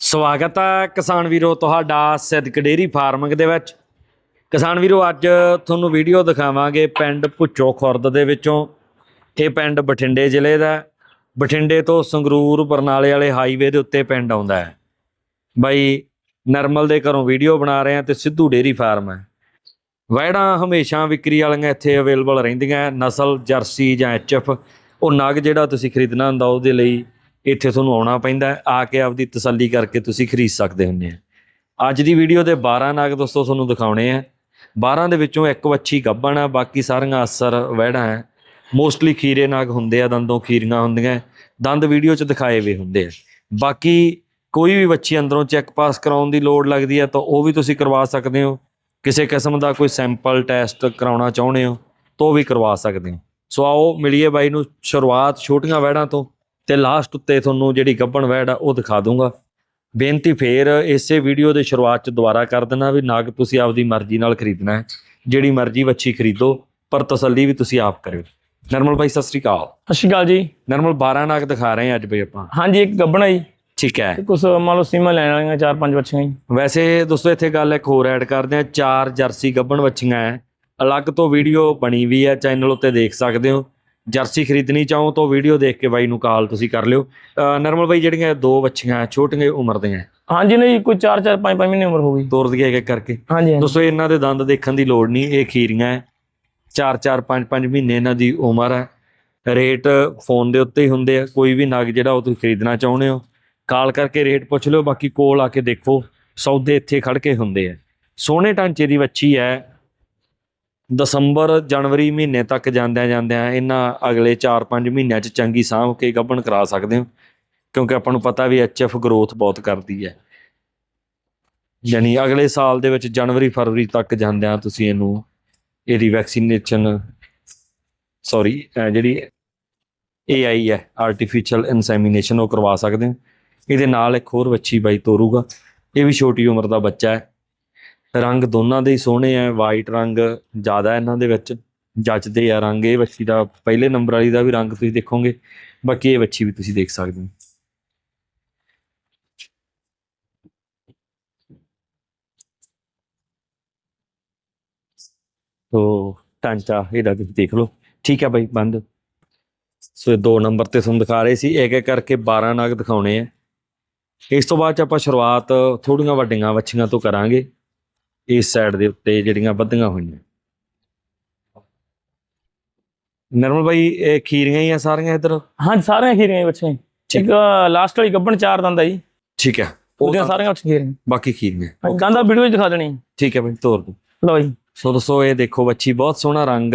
ਸਵਾਗਤ ਹੈ ਕਿਸਾਨ ਵੀਰੋ ਤੁਹਾਡਾ ਸਿੱਧਕ ਡੇਰੀ ਫਾਰਮਿੰਗ ਦੇ ਵਿੱਚ। ਕਿਸਾਨ ਵੀਰੋ, ਅੱਜ ਤੁਹਾਨੂੰ ਵੀਡੀਓ ਦਿਖਾਵਾਂਗੇ ਪਿੰਡ ਭੁੱਚੋ ਖੁਰਦ ਦੇ ਵਿੱਚੋਂ। ਇਹ ਪਿੰਡ ਬਠਿੰਡੇ ਜ਼ਿਲ੍ਹੇ ਦਾ ਬਠਿੰਡੇ ਤੋਂ ਸੰਗਰੂਰ, ਬਰਨਾਲੇ ਵਾਲੇ ਹਾਈਵੇ ਦੇ ਉੱਤੇ ਪਿੰਡ ਆਉਂਦਾ ਹੈ। ਬਾਈ, ਨਰਮਲ ਦੇ ਘਰੋਂ ਵੀਡੀਓ ਬਣਾ ਰਹੇ ਆ ਤੇ ਸਿੱਧੂ ਡੇਰੀ ਫਾਰਮ ਹੈ। ਵੈੜਾਂ ਹਮੇਸ਼ਾ ਵਿਕਰੀ ਵਾਲੀਆਂ ਇੱਥੇ ਅਵੇਲੇਬਲ ਰਹਿੰਦੀਆਂ ਨਸਲ, ਜਰਸੀ ਜਾਂ ਐਚਐਫ ਉਹ ਨਗ ਜਿਹੜਾ ਤੁਸੀਂ ਖਰੀਦਣਾ ਹੁੰਦਾ ਉਹਦੇ ਲਈ ਇੱਥੇ ਤੁਹਾਨੂੰ ਆਉਣਾ ਪੈਂਦਾ ਆ ਕੇ ਆਪਦੀ ਤਸੱਲੀ ਕਰਕੇ ਤੁਸੀਂ ਖਰੀਦ ਸਕਦੇ ਹੁੰਦੇ ਆ। ਅੱਜ ਦੀ ਵੀਡੀਓ ਦੇ 12 ਨਾਗ ਦੋਸਤੋ ਤੁਹਾਨੂੰ ਦਿਖਾਉਣੇ ਆ। 12 ਦੇ ਵਿੱਚੋਂ ਇੱਕ ਵੱਛੀ ਗੱਭਣ ਆ, ਬਾਕੀ ਸਾਰੀਆਂ ਅਸਰ ਵਹਿੜਾਂ ਹੈ ਮੋਸਟਲੀ ਖੀਰੇ ਨਾਗ ਹੁੰਦੇ ਆ, ਦੰਦੋਂ ਖੀਰੀਆਂ ਹੁੰਦੀਆਂ ਦੰਦ ਵੀਡੀਓ 'ਚ ਦਿਖਾਏ ਹੋਏ ਹੁੰਦੇ ਆ। ਬਾਕੀ ਕੋਈ ਵੀ ਵੱਛੀ ਅੰਦਰੋਂ ਚੈੱਕ ਪਾਸ ਕਰਾਉਣ ਦੀ ਲੋੜ ਲੱਗਦੀ ਹੈ ਤਾਂ ਉਹ ਵੀ ਤੁਸੀਂ ਕਰਵਾ ਸਕਦੇ ਹੋ। ਕਿਸੇ ਕਿਸਮ ਦਾ ਕੋਈ ਸੈਂਪਲ ਟੈਸਟ ਕਰਾਉਣਾ ਚਾਹੁੰਦੇ ਹੋ, ਤਾਂ ਉਹ ਵੀ ਕਰਵਾ ਸਕਦੇ ਹੋ। ਸੋ ਆਓ, ਮਿਲੀਏ ਬਾਈ ਨੂੰ ਸ਼ੁਰੂਆਤ ਛੋਟੀਆਂ ਵਹਿੜਾਂ ਤੋਂ। ਤੇ ਲਾਸਟ ਉੱਤੇ ਤੁਹਾਨੂੰ ਜਿਹੜੀ ਗੱਭਣ ਵਹਿੜ ਆ ਉਹ ਦਿਖਾ ਦੂੰਗਾ। ਬੇਨਤੀ ਫੇਰ ਇਸੇ ਵੀਡੀਓ ਦੇ ਸ਼ੁਰੂਆਤ ਚ ਦੁਬਾਰਾ ਕਰ ਦੇਣਾ ਵੀ ਨਗ ਤੁਸੀਂ ਆਪਦੀ ਮਰਜ਼ੀ ਨਾਲ ਖਰੀਦਣਾ ਹੈ। ਜਿਹੜੀ ਮਰਜ਼ੀ ਵੱਛੀ ਖਰੀਦੋ ਪਰ ਤਸੱਲੀ ਵੀ ਤੁਸੀਂ ਆਪ ਕਰਿਓ। ਨਰਮਲ ਭਾਈ ਸਤਿ ਸ੍ਰੀ ਅਕਾਲ। ਸਤਿ ਸ਼੍ਰੀ ਅਕਾਲ ਜੀ। ਨਰਮਲ 12 ਨਗ ਦਿਖਾ ਰਹੇ ਹਾਂ ਅੱਜ ਬਈ ਆਪਾਂ। ਹਾਂਜੀ ਇੱਕ ਗੱਬਣਾ ਜੀ। ਠੀਕ ਹੈ। ਕੁਝ ਮੰਨ ਲਓ ਸੀਮਾ ਲੈਣ ਵਾਲੀਆਂ ਚਾਰ ਪੰਜ ਬੱਚੀਆਂ ਜੀ। ਵੈਸੇ ਦੋਸਤੋ ਇੱਥੇ ਗੱਲ ਇੱਕ ਹੋਰ ਐਡ ਕਰਦੇ ਆ ਚਾਰ ਜਰਸੀ ਗੱਭਣ ਵੱਛੀਆਂ ਹੈ। ਅਲੱਗ ਤੋਂ ਵੀਡੀਓ ਬਣੀ ਵੀ ਹੈ। ਚੈਨਲ ਉੱਤੇ ਦੇਖ ਸਕਦੇ ਹੋ। ਜਰਸੀ ਖਰੀਦਣੀ ਚਾਹੋ ਤਾਂ ਵੀਡੀਓ ਦੇਖ ਕੇ ਬਾਈ ਨੂੰ ਕਾਲ ਤੁਸੀਂ ਕਰ ਲਿਓ। ਨਰਮਲ ਬਾਈ ਜਿਹੜੀਆਂ ਦੋ ਹੈ, ਛੋਟੀਆਂ ਉਮਰ ਦੀਆਂ? ਹਾਂਜੀ ਨਹੀਂ ਕੋਈ 4 4 5 5 ਮਹੀਨੇ ਉਮਰ ਹੋ ਗਈ। ਤੋਰ ਦਈਏ ਇੱਕ ਕਰਕੇ। ਹਾਂਜੀ ਹਾਂਜੀ। ਦੋਸਤੋ ਇਹਨਾਂ ਦੇ ਦੰਦ ਦੇਖਣ ਦੀ ਲੋੜ ਨਹੀਂ ਇਹ ਖੀਰੀਆਂ ਹੈ 4 4 5 5 ਮਹੀਨੇ ਇਹਨਾਂ ਦੀ ਉਮਰ ਹੈ ਰੇਟ ਫੋਨ ਦੇ ਉੱਤੇ ਹੀ ਹੁੰਦੇ ਆ। ਕੋਈ ਵੀ ਨਗ ਜਿਹੜਾ ਉਹ ਤੁਸੀਂ ਖਰੀਦਣਾ ਚਾਹੁੰਦੇ ਹੋ। ਕਾਲ ਕਰਕੇ ਰੇਟ ਪੁੱਛ ਲਿਓ ਬਾਕੀ ਕੋਲ ਆ ਕੇ ਦੇਖੋ। ਸੌਦੇ ਇੱਥੇ ਖੜ ਕੇ ਹੁੰਦੇ ਆ। ਸੋਹਣੇ ਢਾਂਚੇ ਦੀ ਵੱਛੀ ਹੈ ਦਸੰਬਰ, ਜਨਵਰੀ ਮਹੀਨੇ ਤੱਕ ਜਾਂਦਿਆਂ ਜਾਂਦਿਆਂ ਇਹਨਾਂ ਅਗਲੇ 4-5 ਮਹੀਨਿਆਂ 'ਚ ਚੰਗੀ ਸਾਂਭ ਕੇ ਗੱਭਣ ਕਰਾ ਸਕਦੇ ਹੋ। ਕਿਉਂਕਿ ਆਪਾਂ ਨੂੰ ਪਤਾ ਵੀ ਐਚਐਫ ਗਰੋਥ ਬਹੁਤ ਕਰਦੀ ਹੈ। ਯਾਨੀ ਅਗਲੇ ਸਾਲ ਦੇ ਵਿੱਚ ਜਨਵਰੀ, ਫਰਵਰੀ ਤੱਕ ਜਾਂਦਿਆਂ ਤੁਸੀਂ ਇਹਨੂੰ, ਇਹਦੀ ਵੈਕਸੀਨੇਸ਼ਨ ਸੌਰੀ ਜਿਹੜੀ AI ਹੈ ਆਰਟੀਫੀਸ਼ੀਅਲ ਇਨਸੈਮੀਨੇਸ਼ਨ ਉਹ ਕਰਵਾ ਸਕਦੇ ਹੋ। ਇਹਦੇ ਨਾਲ ਇੱਕ ਹੋਰ ਵੱਛੀ ਬਾਈ ਤੋਰੂਗਾ। ਇਹ ਵੀ ਛੋਟੀ ਉਮਰ ਦਾ ਬੱਚਾ ਹੈ। ਰੰਗ ਦੋਨਾਂ ਦੇ ਹੀ ਸੋਹਣੇ ਆ ਵਾਈਟ ਰੰਗ ਜ਼ਿਆਦਾ ਇਹਨਾਂ ਦੇ ਵਿੱਚ ਜੱਚਦੇ ਆ ਰੰਗ, ਇਹ ਵੱਛੀ ਦਾ ਪਹਿਲੇ ਨੰਬਰ ਵਾਲੀ ਦਾ ਵੀ ਰੰਗ ਤੁਸੀਂ ਦੇਖੋਗੇ, ਬਾਕੀ ਇਹ ਵੱਛੀ ਵੀ ਤੁਸੀਂ ਦੇਖ ਸਕਦੇ ਹੋ। ਤੋ ਟਾਂਚਾ ਇਹਦਾ ਤੁਸੀਂ ਦੇਖ ਲਓ, ਠੀਕ ਹੈ ਬਾਈ, ਬੰਦ। ਸੋ ਇਹ ਦੋ ਨੰਬਰ ਤੇ ਤੁਹਾਨੂੰ ਦਿਖਾ ਰਹੇ ਸੀ, ਇੱਕ ਇੱਕ ਕਰਕੇ 12 ਨਗ ਦਿਖਾਉਣੇ ਆ। ਇਸ ਤੋਂ ਬਾਅਦ ਚ ਆਪਾਂ ਸ਼ੁਰੂਆਤ ਥੋੜੀਆਂ ਵੱਡੀਆਂ ਵੱਛੀਆਂ ਤੋਂ ਕਰਾਂਗੇ। ਇਸ ਸਾਈਡ ਦੇ ਉੱਤੇ ਜਿਹੜੀਆਂ ਵੱਧੀਆਂ ਹੋਈਆਂ। ਨਰਮਲ ਬਾਈ ਇਹ ਖੀਰੀਆਂ ਹੀ ਆ ਸਾਰੀਆਂ ਇੱਧਰ? ਹਾਂਜੀ ਸਾਰੀਆਂ ਖੀਰੀਆਂ ਜੀ ਬੱਚੇ ਇੱਕ ਲਾਸਟ ਵਾਲੀ ਗੱਬਣ ਚਾਰ ਦੰਦ ਆ ਜੀ। ਠੀਕ ਹੈ ਉਹ ਉਹਦੀਆਂ ਸਾਰੀਆਂ ਬੱਚੇ ਖੀਰੀਆਂ। ਬਾਕੀ ਖੀਰੀਆਂ। ਦੰਦਾਂ ਵੀਡੀਓ ਵਿੱਚ ਦਿਖਾ ਦੇਣੀ। ਠੀਕ ਹੈ ਬਾਈ ਤੋਰ ਦੋ। ਲਓ ਜੀ ਸੋ ਦੋਸਤੋ ਇਹ ਦੇਖੋ ਬੱਚੀ ਬਹੁਤ ਸੋਹਣਾ ਰੰਗ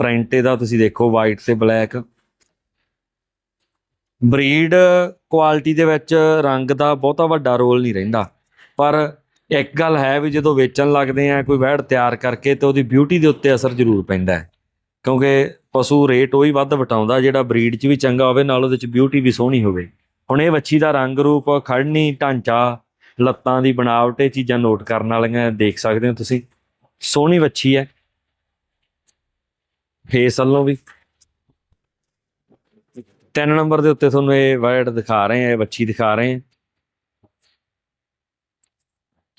ਪ੍ਰਿੰਟ ਇਹਦਾ ਤੁਸੀਂ ਦੇਖੋ ਵਾਈਟ ਤੇ ਬਲੈਕ ਬਰੀਡ ਕੁਆਲਿਟੀ ਦੇ ਵਿੱਚ ਰੰਗ ਦਾ ਬਹੁਤਾ ਵੱਡਾ ਰੋਲ ਨਹੀਂ ਰਹਿੰਦਾ। ਪਰ ਇੱਕ ਗੱਲ ਹੈ ਵੀ ਜਦੋਂ ਵੇਚਣ ਲੱਗਦੇ ਆ, ਕੋਈ ਵਹਿੜ ਤਿਆਰ ਕਰਕੇ ਤੇ ਉਹਦੀ ਬਿਊਟੀ ਦੇ ਉੱਤੇ ਅਸਰ ਜ਼ਰੂਰ ਪੈਂਦਾ ਹੈ। ਕਿਉਂਕਿ ਪਸ਼ੂ ਰੇਟ ਉਹੀ ਵੱਧ ਵਟਾਉਂਦਾ, ਜਿਹੜਾ ਬਰੀਡ 'ਚ ਵੀ ਚੰਗਾ ਹੋਵੇ, ਨਾਲ ਉਹਦੇ 'ਚ ਬਿਊਟੀ ਵੀ ਸੋਹਣੀ ਹੋਵੇ। ਹੁਣ ਇਹ ਵੱਛੀ ਦਾ ਰੰਗ ਰੂਪ ਖੜਨੀ ਢਾਂਚਾ, ਲੱਤਾਂ ਦੀ ਬਣਾਵਟ, ਇਹ ਚੀਜ਼ਾਂ ਨੋਟ ਕਰਨ ਵਾਲੀਆਂ ਦੇਖ ਸਕਦੇ ਹੋ ਤੁਸੀਂ। ਸੋਹਣੀ ਵੱਛੀ ਹੈ। ਫੇਸ ਵੱਲੋਂ ਵੀ। ਤਿੰਨ ਨੰਬਰ ਦੇ ਉੱਤੇ ਤੁਹਾਨੂੰ ਇਹ ਵਰਡ ਦਿਖਾ ਰਹੇ ਆ, ਇਹ ਵੱਛੀ ਦਿਖਾ ਰਹੇ ਆ।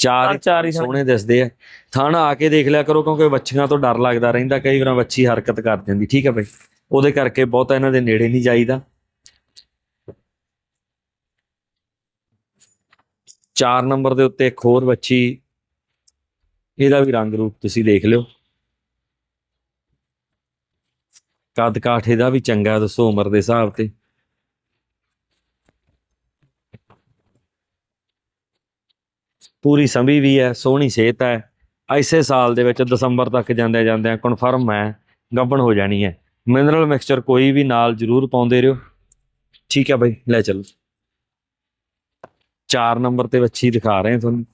ਚਾਰ ਚਾਰ ਹੀ ਸੋਹਣੇ ਦਿਸਦੇ ਆ। ਥਣ ਆ ਕੇ ਦੇਖ ਲਿਆ ਕਰੋ ਕਿਉਂਕਿ ਵੱਛੀਆਂ ਤੋਂ ਡਰ ਲੱਗਦਾ ਰਹਿੰਦਾ ਕਈ ਵਾਰ ਵੱਛੀ ਹਰਕਤ ਕਰ ਜਾਂਦੀ ਠੀਕ ਹੈ ਬਈ। ਉਹਦੇ ਕਰਕੇ ਬਹੁਤਾ ਇਹਨਾਂ ਦੇ ਨੇੜੇ ਨਹੀਂ ਜਾਈਦਾ। ਚਾਰ ਨੰਬਰ ਦੇ ਉੱਤੇ ਇੱਕ ਹੋਰ ਵੱਛੀ। ਇਹਦਾ ਵੀ ਰੰਗ ਰੂਪ ਤੁਸੀਂ ਦੇਖ ਲਿਓ। ਕੱਦ ਕਾਠ ਇਹਦਾ ਵੀ ਚੰਗਾ ਦੱਸੋ ਉਮਰ ਦੇ ਹਿਸਾਬ ਤੇ। ਪੂਰੀ ਸੰਭੀ ਵੀ ਹੈ ਸੋਹਣੀ ਸਿਹਤ ਹੈ। ਐਸੇ ਸਾਲ ਦੇ ਵਿੱਚ ਦਸੰਬਰ ਤੱਕ ਜਾਂਦੇ ਜਾਂਦੇ ਕਨਫਰਮ ਹੈ ਗੱਭਣ ਹੋ ਜਾਣੀ ਹੈ। ਮਿਨਰਲ ਮਿਕਸਚਰ ਕੋਈ ਵੀ ਨਾਲ ਜ਼ਰੂਰ ਪਾਉਂਦੇ ਰਹੋ। ਠੀਕ ਹੈ ਬਾਈ ਲੈ ਚਲੋ। ਚਾਰ ਨੰਬਰ ਤੇ ਵੱਛੀ ਦਿਖਾ ਰਹੇ ਹਾਂ ਤੁਹਾਨੂੰ।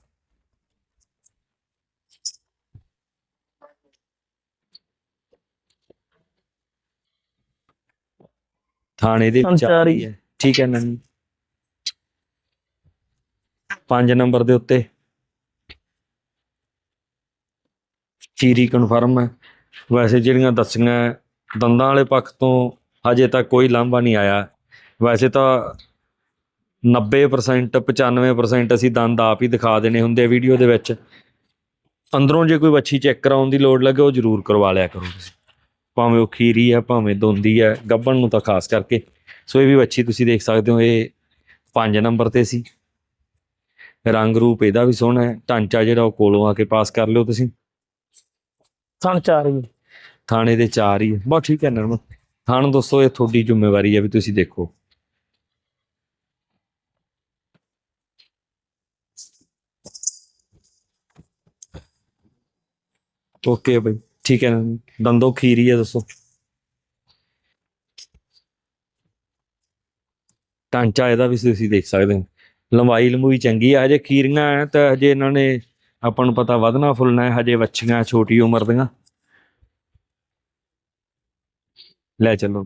ਥਾਣੇ ਦੇ ਵਿੱਚ ਚਾਰ ਹੀ ਆਈ ਹੈ। ਠੀਕ ਹੈ ਨੰਨੀ ਪੰਜ ਨੰਬਰ ਦੇ ਉੱਤੇ। ਚੀਰੀ ਕਨਫਰਮ ਹੈ। ਵੈਸੇ ਜਿਹੜੀਆਂ ਦੱਸੀਆਂ ਦੰਦਾਂ ਵਾਲੇ ਪੱਖ ਤੋਂ ਹਜੇ ਤੱਕ ਕੋਈ ਲਾਂਭਾ ਨਹੀਂ ਆਇਆ। ਵੈਸੇ ਤਾਂ 90% 95% ਅਸੀਂ ਦੰਦ ਆਪ ਹੀ ਦਿਖਾ ਦੇਣੇ ਹੁੰਦੇ ਆ ਵੀਡੀਓ ਦੇ ਵਿੱਚ। ਅੰਦਰੋਂ ਜੇ ਕੋਈ ਵੱਛੀ ਚੈੱਕ ਕਰਾਉਣ ਦੀ ਲੋੜ ਲੱਗੇ, ਉਹ ਜ਼ਰੂਰ ਕਰਵਾ ਲਿਆ ਕਰੋ ਤੁਸੀਂ। ਭਾਵੇਂ ਉਹ ਖੀਰੀ ਆ ਭਾਵੇਂ ਦੋਂਦੀ ਆ ਗੱਭਣ ਨੂੰ ਤਾਂ ਖਾਸ ਕਰਕੇ। ਸੋ ਇਹ ਵੀ ਵੱਛੀ ਤੁਸੀਂ ਦੇਖ ਸਕਦੇ ਹੋ, ਇਹ 5 ਨੰਬਰ ਤੇ ਸੀ। ਰੰਗ ਰੂਪ ਇਹਦਾ ਵੀ ਸੋਹਣਾ ਹੈ। ਢਾਂਚਾ ਜਿਹੜਾ ਉਹ ਕੋਲੋਂ ਆ ਕੇ ਪਾਸ ਕਰ ਲਿਓ ਤੁਸੀਂ। ਥਣ ਚਾਰ ਹੀ ਥਾਣੇ ਦੇ ਚਾਰ ਹੀ ਬਹੁਤ ਠੀਕ ਹੈ ਨਰਮ ਥਾਣ ਦੋਸਤੋ, ਇਹ ਤੁਹਾਡੀ ਜ਼ਿੰਮੇਵਾਰੀ ਹੈ ਵੀ ਤੁਸੀਂ ਦੇਖੋ। ਓਕੇ ਬਈ, ਠੀਕ ਹੈ ਨਾ ਦੰਦੋ ਖੀਰੀ ਹੈ ਦੱਸੋ। ਢਾਂਚਾ ਇਹਦਾ ਵੀ ਤੁਸੀਂ ਦੇਖ ਸਕਦੇ ਹੋ। ਲੰਬਾਈ ਲੰਬੂਈ ਚੰਗੀ ਆ, ਹਜੇ ਖੀਰੀਆਂ ਹੈ ਤਾਂ ਹਜੇ ਇਹਨਾਂ ਨੇ ਆਪਾਂ ਨੂੰ ਪਤਾ ਵਧਣਾ ਫੁੱਲਣਾ ਹੈ, ਹਜੇ ਵੱਛੀਆਂ ਛੋਟੀ ਉਮਰ ਦੀਆਂ। ਲੈ ਚੱਲੋ।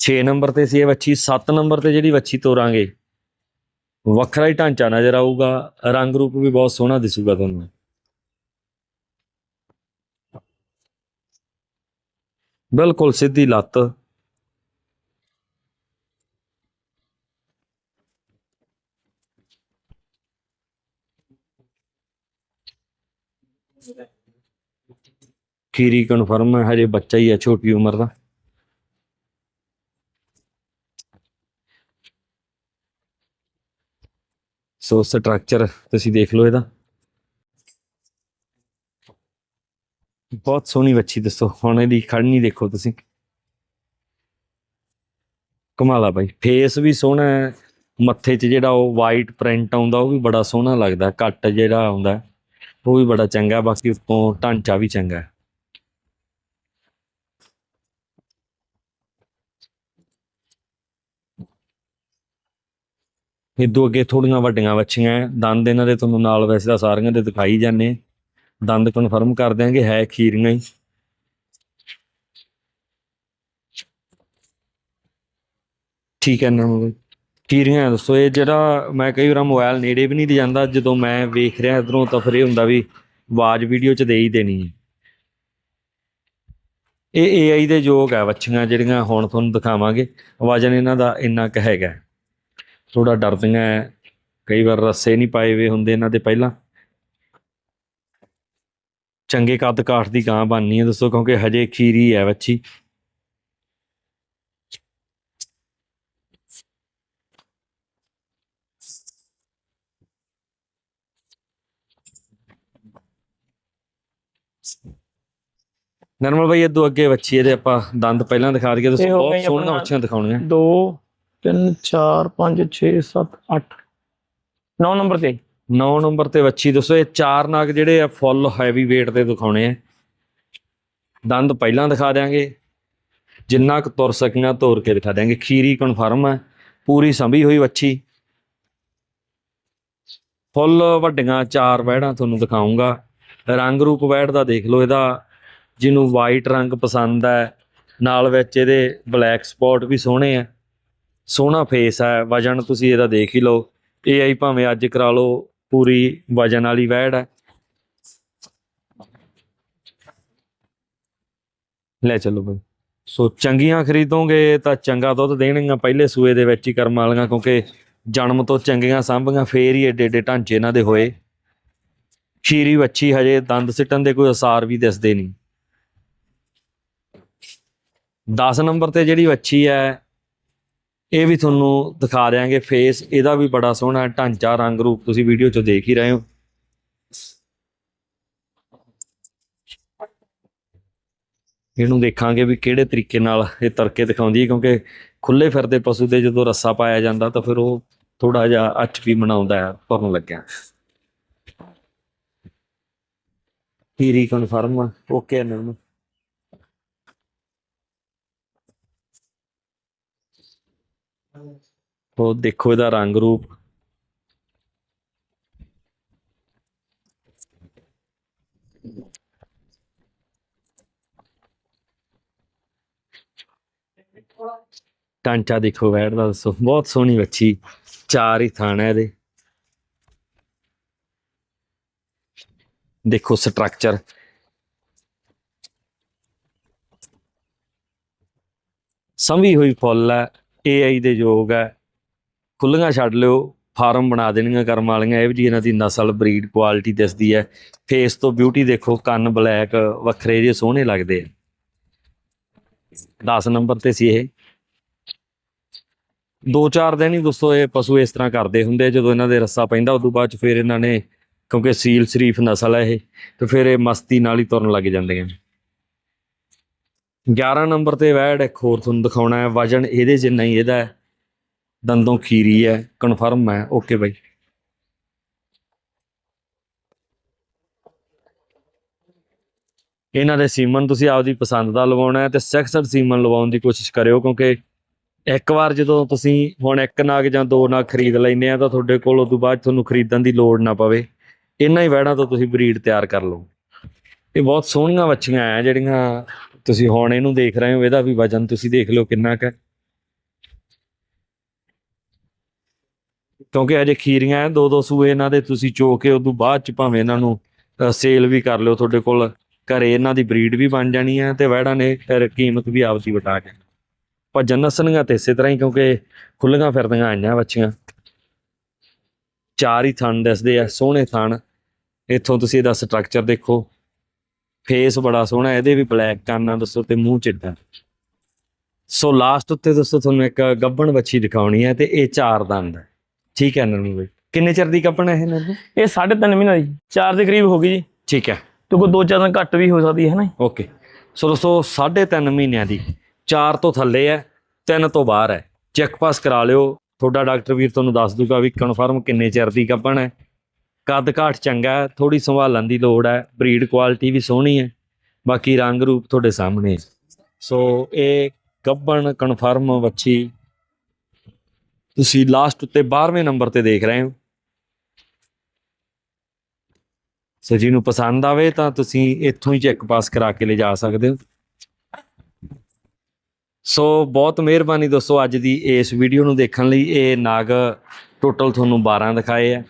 ਛੇ ਨੰਬਰ ਤੇ ਸੀ ਇਹ ਵੱਛੀ 7 ਨੰਬਰ ਤੇ ਜਿਹੜੀ ਵੱਛੀ ਤੋਰਾਂਗੇ, ਵੱਖਰਾ ਹੀ ਢਾਂਚਾ ਨਜ਼ਰ ਆਊਗਾ, ਰੰਗ ਰੂਪ ਵੀ ਬਹੁਤ ਸੋਹਣਾ ਦਿਸੂਗਾ ਤੁਹਾਨੂੰ। ਬਿਲਕੁਲ ਸਿੱਧੀ ਲੱਤ। ਖੀਰੀ ਕਨਫਰਮ ਹੈ, ਹਜੇ ਬੱਚਾ ਹੀ ਹੈ, ਛੋਟੀ ਉਮਰ ਦਾ। ਸੋ ਸਟਰਕਚਰ ਤੁਸੀਂ ਦੇਖ ਲਓ ਇਹਦਾ। ਬਹੁਤ ਸੋਹਣੀ ਬੱਚੀ ਦੱਸੋ, ਹੁਣ ਇਹਦੀ ਖੜਨੀ ਦੇਖੋ ਤੁਸੀਂ। ਕਮਾਲਾ ਬਾਈ ਫੇਸ ਵੀ ਸੋਹਣਾ ਹੈ, ਮੱਥੇ 'ਚ ਜਿਹੜਾ ਉਹ ਵਾਈਟ ਪ੍ਰਿੰਟ ਆਉਂਦਾ, ਉਹ ਵੀ ਬੜਾ ਸੋਹਣਾ ਲੱਗਦਾ ਕੱਟ ਜਿਹੜਾ ਆਉਂਦਾ, ਉਹ ਵੀ ਬੜਾ ਚੰਗਾ, ਬਾਕੀ ਉੱਤੋਂ ਢਾਂਚਾ ਵੀ ਚੰਗਾ ਹੈ ਇਦੋਂ ਅੱਗੇ ਥੋੜੀਆਂ ਵੱਡੀਆਂ ਵੱਛੀਆਂ ਹੈ। ਦੰਦ ਇਹਨਾਂ ਦੇ ਤੁਹਾਨੂੰ ਨਾਲ ਵੈਸੇ ਤਾਂ ਸਾਰੀਆਂ ਦੇ ਦਿਖਾਈ ਜਾਂਦੇ ਦੰਦ ਕਨਫਰਮ ਕਰ ਦਿਆਂਗੇ, ਹੈ ਖੀਰੀਆਂ ਹੀ। ਠੀਕ ਹੈ ਨਾ। ਖੀਰੀਆਂ ਦੱਸੋ, ਇਹ ਜਿਹੜਾ ਮੈਂ ਕਈ ਵਾਰ ਮੋਬਾਈਲ ਨੇੜੇ ਵੀ ਨਹੀਂ ਲੈ ਜਾਂਦਾ, ਜਦੋਂ ਮੈਂ ਵੇਖ ਰਿਹਾ ਇਧਰੋਂ ਤਾਂ ਫਿਰ ਇਹ ਹੁੰਦਾ ਵੀ ਆਵਾਜ਼ ਵੀਡੀਓ 'ਚ ਦੇ ਹੀ ਦੇਣੀ ਹੈ ਇਹ AI ਦੇ ਯੋਗ ਹੈ ਵੱਛੀਆਂ ਜਿਹੜੀਆਂ ਹੁਣ ਤੁਹਾਨੂੰ ਦਿਖਾਵਾਂਗੇ। ਵਜਨ ਇਹਨਾਂ ਦਾ ਇੰਨਾ ਕੁ ਹੈਗਾ ਥੋੜਾ ਡਰਦੀਆਂ ਹੈ। ਕਈ ਵਾਰ ਰੱਸੇ ਨਹੀਂ ਪਾਏ ਹੋਏ ਹੁੰਦੇ ਇਹਨਾਂ ਦੇ ਪਹਿਲਾਂ। ਚੰਗੇ ਕੱਦ ਕਾਠ ਦੀ ਗਾਂ ਬਣਨੀ ਹੈ ਦੱਸੋ ਕਿਉਂਕਿ ਹਜੇ ਖੀਰੀ ਹੈ ਵੱਛੀ। ਨਰਮਲ ਭਾਈ ਇਦੋਂ ਅੱਗੇ ਵੱਛੀ ਇਹਦੇ ਆਪਾਂ ਦੰਦ ਪਹਿਲਾਂ ਦਿਖਾ ਦਈਏ। ਦੱਸੋ ਇਹ ਬਹੁਤ ਸੋਹਣੀਆਂ ਵੱਛੀਆਂ ਦਿਖਾਉਣੀਆਂ। 2 3 4 5 6 7 8 9 ਨੰਬਰ ਤੇ। 9 ਨੰਬਰ ਤੇ ਵੱਛੀ, ਦੱਸੋ ਇਹ ਚਾਰ ਨਾਗ ਜਿਹੜੇ ਆ, ਫੁੱਲ ਹੈਵੀ weight 'ਤੇ ਦਿਖਾਉਣੇ ਆ। ਦੰਦ ਪਹਿਲਾਂ ਦਿਖਾ ਦਿਆਂਗੇ। ਜਿੰਨਾ ਕੁ ਤੁਰ ਸਕੀਆਂ, ਤੋਰ ਕੇ ਦਿਖਾ ਦਿਆਂਗੇ। ਖੀਰੀ ਕਨਫਰਮ ਹੈ ਪੂਰੀ ਸੰਭੀ ਹੋਈ ਵੱਛੀ। ਫੁੱਲ ਵੱਡੀਆਂ, ਚਾਰ ਵਹਿੜਾਂ ਤੁਹਾਨੂੰ ਦਿਖਾਉਂਗਾ ਰੰਗ ਰੂਪ ਵਹਿੜ ਦਾ ਦੇਖ ਲਓ ਇਹਦਾ। ਜਿਹਨੂੰ ਵਾਈਟ ਰੰਗ ਪਸੰਦ ਹੈ ਨਾਲ ਵਿੱਚ ਇਹਦੇ ਬਲੈਕ ਸਪੌਟ ਵੀ ਸੋਹਣੇ ਆ। ਸੋਹਣਾ ਫੇਸ ਹੈ, ਵਜਨ ਤੁਸੀਂ ਇਹਦਾ ਦੇਖ ਹੀ ਲਓ। ਇਹ ਆਈ ਭਾਵੇਂ ਅੱਜ ਕਰਾ ਲਓ, ਪੂਰੀ ਵਜਨ ਵਾਲੀ ਵੈੜ ਹੈ। ਲੈ ਚੱਲੋ ਬਈ। ਸੋ ਚੰਗੀਆਂ ਖਰੀਦੋਗੇ ਤਾਂ ਚੰਗਾ ਦੁੱਧ ਦੇਣਗੀਆਂ ਪਹਿਲੇ ਸੂਏ ਦੇ ਵਿੱਚ ਹੀ ਕਰਮ ਵਾਲੀਆਂ, ਕਿਉਂਕਿ ਜਨਮ ਤੋਂ ਚੰਗੀਆਂ ਸਾਂਭੀਆਂ, ਫੇਰ ਹੀ ਏਡੇ ਏਡੇ ਢਾਂਚੇ ਇਹਨਾਂ ਦੇ ਹੋਏ। ਖੀਰੀ ਵੱਛੀ ਹਜੇ ਦੰਦ ਸਿੱਟਣ ਦੇ ਕੋਈ ਅਸਾਰ ਵੀ ਦਿਸਦੇ ਨਹੀਂ। 10 ਨੰਬਰ ਤੇ ਜਿਹੜੀ ਵੱਛੀ ਹੈ ਇਹ ਵੀ ਤੁਹਾਨੂੰ ਦਿਖਾ ਦਿਆਂਗੇ ਫੇਸ ਇਹਦਾ ਵੀ ਬੜਾ ਸੋਹਣਾ ਢਾਂਚਾ ਰੰਗ ਰੂਪ ਤੁਸੀਂ ਵੀਡੀਓ 'ਚ ਦੇਖ ਹੀ ਰਹੇ ਹੋ। ਇਹਨੂੰ ਦੇਖਾਂਗੇ ਵੀ ਕਿਹੜੇ ਤਰੀਕੇ ਨਾਲ ਇਹ ਤਰਕੇ ਦਿਖਾਉਂਦੀ ਹੈ, ਕਿਉਂਕਿ ਖੁੱਲੇ ਫਿਰਦੇ ਪਸ਼ੂ ਦੇ ਜਦੋਂ ਰੱਸਾ ਪਾਇਆ ਜਾਂਦਾ ਤਾਂ ਫਿਰ ਉਹ ਥੋੜਾ ਜਿਹਾ ਅੱਚ ਵੀ ਬਣਾਉਂਦਾ ਹੈ, ਭਰਨ ਲੱਗਿਆ। ਕੀਰੀ ਕਨਫਰਮ ਓਕੇ ਨਰਮ ਉਹ ਦੇਖੋ ਇਹਦਾ ਰੰਗ ਰੂਪ। ਟਾਂਚਾ ਦੇਖੋ ਬੈਠਦਾ ਦੱਸੋ। ਬਹੁਤ ਸੋਹਣੀ ਵੱਛੀ ਚਾਰ ਹੀ ਥਾਣ ਹੈ ਇਹਦੇ। ਦੇਖੋ ਸਟਰਕਚਰ ਸੰਭੀ ਹੋਈ ਫੁੱਲ ਹੈ। ਏਆਈ ਦੇ ਯੋਗ ਹੈ। ਖੁੱਲੀਆਂ ਛੱਡ ਲਿਓ, ਫਾਰਮ ਬਣਾ ਦੇਣੀਆਂ ਕਰਮ ਵਾਲੀਆਂ, ਇਹ ਜੀ ਇਹਨਾਂ ਦੀ ਨਸਲ, ਬਰੀਡ ਕੁਆਲਿਟੀ ਦਿਸਦੀ ਹੈ। ਫੇਸ ਤੋਂ ਬਿਊਟੀ ਦੇਖੋ, ਕੰਨ ਬਲੈਕ ਵੱਖਰੇ ਜਿਹੇ ਸੋਹਣੇ ਲੱਗਦੇ ਆ। 10 ਨੰਬਰ ਤੇ ਸੀ ਇਹ। ਦੋ ਚਾਰ ਦਿਨ ਹੀ ਦੋਸਤੋ ਇਹ ਪਸ਼ੂ ਇਸ ਤਰ੍ਹਾਂ ਕਰਦੇ ਹੁੰਦੇ ਜਦੋਂ ਇਹਨਾਂ ਦੇ ਰੱਸਾ ਪੈਂਦਾ, ਉਦੋਂ ਬਾਅਦ ਚ ਫਿਰ ਇਹਨਾਂ ਨੇ, ਕਿਉਂਕਿ ਸੀਲ ਸ਼ਰੀਫ ਨਸਲ ਹੈ ਇਹ, ਤੇ ਫਿਰ ਇਹ ਮਸਤੀ ਨਾਲ ਹੀ ਤੁਰਨ ਲੱਗ ਜਾਂਦੇ ਆ। 11 ਨੰਬਰ ਤੇ ਵੈੜ ਇੱਕ ਹੋਰ ਤੁਹਾਨੂੰ ਦਿਖਾਉਣਾ ਹੈ, ਵਜਨ ਇਹਦੇ ਜਿੰਨਾ ਹੀ ਇਹਦਾ ਹੈ ਦੰਦੋਂ ਖੀਰੀ ਹੈ ਕਨਫਰਮ ਹੈ ਓਕੇ ਬਾਈ। ਇਹਨਾਂ ਦੇ ਸੀਮਨ ਤੁਸੀਂ ਆਪਦੀ ਪਸੰਦ ਦਾ ਲਵਾਉਣਾ ਹੈ ਤੇ ਸੈਕਸਡ ਸੀਮਨ ਲਵਾਉਣ ਦੀ ਕੋਸ਼ਿਸ਼ ਕਰਿਓ, ਕਿਉਂਕਿ ਇੱਕ ਵਾਰ ਜਦੋਂ ਤੁਸੀਂ ਹੁਣ ਇੱਕ ਨਾਗ ਜਾਂ ਦੋ ਨਾਗ ਖਰੀਦ ਲੈਂਦੇ ਆ ਤਾਂ ਤੁਹਾਡੇ ਕੋਲ ਉਦੋਂ ਬਾਅਦ ਤੁਹਾਨੂੰ ਖਰੀਦਣ ਦੀ ਲੋੜ ਨਾ ਪਵੇ। ਇਹਨਾਂ ਹੀ ਵੈੜਾਂ ਤੋਂ ਤੁਸੀਂ ਬਰੀਡ ਤਿਆਰ ਕਰ ਲਓ। ਇਹ ਬਹੁਤ ਸੋਹਣੀਆਂ ਵੱਛੀਆਂ ਆ ਜਿਹੜੀਆਂ ਤੁਸੀਂ ਹੁਣ ਇਹਨੂੰ ਦੇਖ ਰਹੇ ਹੋ, ਇਹਦਾ ਵੀ ਵਜਨ ਤੁਸੀਂ ਦੇਖ ਲਓ ਕਿੰਨਾ ਕੁ ਕਿਉਂਕਿ ਅਜੇ ਖੀਰੀਆਂ ਆ, ਦੋ ਦੋ ਸੂਏ ਇਹਨਾਂ ਦੇ ਤੁਸੀਂ ਚੋ ਕੇ ਉਦੋਂ ਬਾਅਦ ਚ ਭਾਵੇਂ ਇਹਨਾਂ ਨੂੰ ਸੇਲ ਵੀ ਕਰ ਲਿਓ ਤੁਹਾਡੇ ਕੋਲ ਘਰੇ ਇਹਨਾਂ ਦੀ ਬਰੀਡ ਵੀ ਬਣ ਜਾਣੀ ਹੈ ਤੇ ਵੈੜਾਂ ਨੇ ਫਿਰ ਕੀਮਤ ਵੀ ਆਪਦੀ ਵਟਾ ਕੇ। ਭੱਜਣ ਨਸਣੀਆਂ ਤੇ ਇਸੇ ਤਰ੍ਹਾਂ ਹੀ ਕਿਉਂਕਿ ਖੁੱਲੀਆਂ ਫਿਰਦੀਆਂ ਆਈਆਂ ਬੱਚੀਆਂ। ਚਾਰ ਹੀ ਥਣ ਦਿਸਦੇ ਆ ਸੋਹਣੇ ਥਣ। ਇੱਥੋਂ ਤੁਸੀਂ ਇਹਦਾ ਸਟਰਕਚਰ ਦੇਖੋ। ਫੇਸ ਬੜਾ ਸੋਹਣਾ ਇਹਦੇ ਵੀ ਬਲੈਕ ਕੰਨਾਂ ਦੱਸੋ ਤੇ ਮੂੰਹ ਚਿੱਟਾ। ਸੋ ਲਾਸਟ ਉੱਤੇ ਦੱਸੋ ਤੁਹਾਨੂੰ ਇੱਕ ਗੱਬਣ ਬੱਚੀ ਦਿਖਾਉਣੀ ਹੈ ਤੇ ਇਹ ਚਾਰ ਦੰਦ ਹੈ ਠੀਕ ਹੈ ਨਰਮੀ ਬਈ। ਕਿੰਨੇ ਚਿਰ ਦੀ ਗੱਬਣ ਹੈ ਇਹ ਨਰਮੀ ਇਹ 3.5 ਮਹੀਨਾ ਦੀ 4 ਦੇ ਕਰੀਬ ਹੋ ਗਈ ਜੀ। ਠੀਕ ਹੈ। ਤੇ ਕੋਈ 2-4 ਦਿਨ ਘੱਟ ਵੀ ਹੋ ਸਕਦੀ ਹੈ ਨਾ ਓਕੇ। ਸੋ ਦੋਸਤੋ 3.5 ਮਹੀਨਿਆਂ ਦੀ 4 ਤੋਂ ਥੱਲੇ ਹੈ 3 ਤੋਂ ਬਾਹਰ ਹੈ। ਚੈੱਕ ਪਾਸ ਕਰਾ ਲਿਓ। ਤੁਹਾਡਾ ਡਾਕਟਰ ਵੀਰ ਤੁਹਾਨੂੰ ਦੱਸ ਦੂਗਾ ਵੀ ਕਨਫਰਮ ਕਿੰਨੇ ਚਿਰ ਦੀ ਗੱਭਣ ਹੈ। ਕੱਦ ਕਾਠ ਚੰਗਾ ਹੈ ਥੋੜੀ ਸੰਭਾਲਣ ਦੀ ਲੋੜ ਹੈ ਬਰੀਡ ਕੁਆਲਿਟੀ ਵੀ ਸੋਹਣੀ ਹੈ। ਬਾਕੀ ਰੰਗ ਰੂਪ ਤੁਹਾਡੇ ਸਾਹਮਣੇ। ਸੋ ਇਹ ਗੱਭਣ ਕਨਫਰਮ ਵੱਛੀ ਤੁਸੀਂ ਲਾਸਟ ਉੱਤੇ 12ਵੇਂ ਨੰਬਰ ਤੇ ਦੇਖ ਰਹੇ ਹੋ। ਸੋ ਜਿਹਨੂੰ ਪਸੰਦ ਆਵੇ ਤਾਂ ਤੁਸੀਂ ਇੱਥੋਂ ਹੀ ਚੈੱਕ ਪਾਸ ਕਰਾ ਕੇ ਲੈ ਜਾ ਸਕਦੇ ਹੋ। ਸੋ ਬਹੁਤ ਮਿਹਰਬਾਨੀ ਦੋਸਤੋ ਅੱਜ ਦੀ ਇਸ ਵੀਡੀਓ ਨੂੰ ਦੇਖਣ ਲਈ। ਇਹ ਨਾਗ ਟੋਟਲ ਤੁਹਾਨੂੰ 12 ਦਿਖਾਏ ਆ।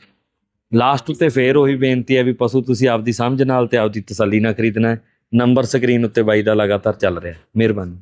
ਲਾਸਟ ਉੱਤੇ ਫੇਰ ਉਹੀ ਬੇਨਤੀ ਹੈ ਵੀ ਪਸ਼ੂ ਤੁਸੀਂ ਆਪਦੀ ਸਮਝ ਨਾਲ ਤੇ ਆਪਦੀ ਤਸੱਲੀ ਨਾਲ ਖਰੀਦਣਾ ਨੰਬਰ ਸਕਰੀਨ ਉੱਤੇ ਬਾਈ ਦਾ ਲਗਾਤਾਰ ਚੱਲ ਰਿਹਾ। ਮਿਹਰਬਾਨੀ।